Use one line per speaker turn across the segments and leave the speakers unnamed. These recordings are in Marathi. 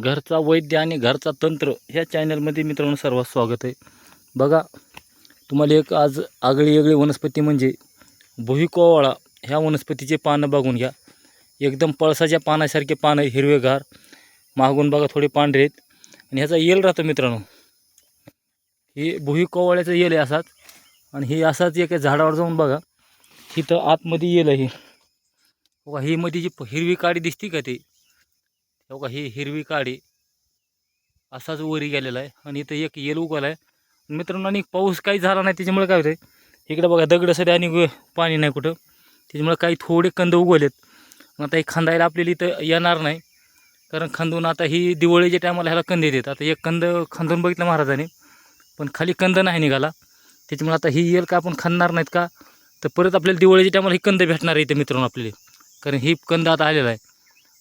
घरचा वैद्य आणि घरचा तंत्र ह्या चॅनलमध्ये मित्रांनो सर्वात स्वागत आहे. बघा तुम्हाला एक आज आगळी वेगळी वनस्पती म्हणजे भुईकोवाळा ह्या वनस्पतीचे पानं बघून घ्या. एकदम पळसाच्या पानासारखे पानं हिरवेगार. मागून बघा थोडे पांढरे आहेत. आणि ह्याचा येल राहतो मित्रांनो. हे भुईकोवाळ्याचं येल आहे असाच. आणि हे असाच एका झाडावर जाऊन बघा. तिथं आतमध्ये येल आहे. बघा ही मध्ये जी हिरवी काडी दिसते का ते? हो का ही हिरवी काडी असाच वरी गेलेला आहे आणि इथं एक येल उगवला आहे. मित्रांनो आणि पाऊस काही झाला नाही त्याच्यामुळे काय होतं इकडे बघा दगड सध्या आणि पाणी नाही कुठं. त्याच्यामुळे काही थोडे कंद उगवलेत. मग आता हे खांदायला आपल्याला इथं येणार नाही कारण खांदून आता ही दिवाळीच्या टायमाला ह्याला कंद येतात. आता एक कंद खांदून बघितलं महाराजांनी पण खाली कंद नाही निघाला. त्याच्यामुळे आता ही येल का आपण खांदणार नाहीत का? तर परत आपल्याला दिवाळीच्या टायमाला ही कंद भेटणार आहे इथं मित्रांनो आपल्याला. कारण ही कंद आता आलेला आहे.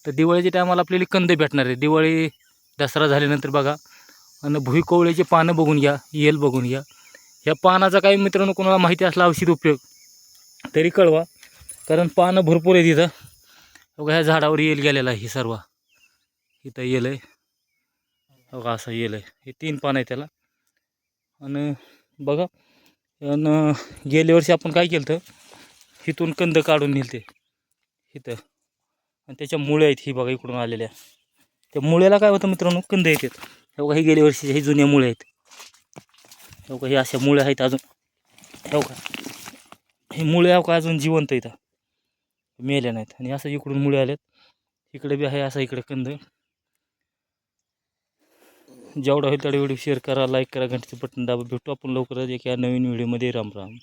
तर दिवाळीच्या टायमाला आपल्याला कंद भेटणार आहे. दिवाळी दसरा झाल्यानंतर बघा. आणि भुईकोवळ्याचे पानं बघून घ्या येल बघून घ्या. ह्या पानाचा काही मित्रांनो कोणाला माहिती असला औषध उपयोग तरी कळवा. कारण पानं भरपूर आहे तिथं बघा ह्या झाडावर येल गेलेला आहे सर्व. इथं येल आहे. बघा असं येल आहे. हे तीन पानं आहे त्याला. आणि बघा आणि गेल्या वर्षी आपण काय केलं तर इथून कंद काढून नेलते. इथं. आणि त्याच्या मुळ्या आहेत ही बघा इकडून आलेल्या. त्या मुळ्याला काय होतं मित्रांनो? कंद येतात हे बघा ही गेल्या वर्षी हे जुन्या मुळे आहेत. हे बघा हे अशा मुळ्या आहेत अजून. हे बघा हे मुळे हो का अजून जिवंत आहेत. मेल्या नाहीत. आणि असं इकडून मुळे आल्यात इकडे बी आहे असा इकडे कंद. जेवढा होईल तेवढा व्हिडिओ शेअर करा लाईक करा घंटेचं बटन दाबा. भेटू आपण लवकरच एका नवीन व्हिडिओमध्ये. राम राम.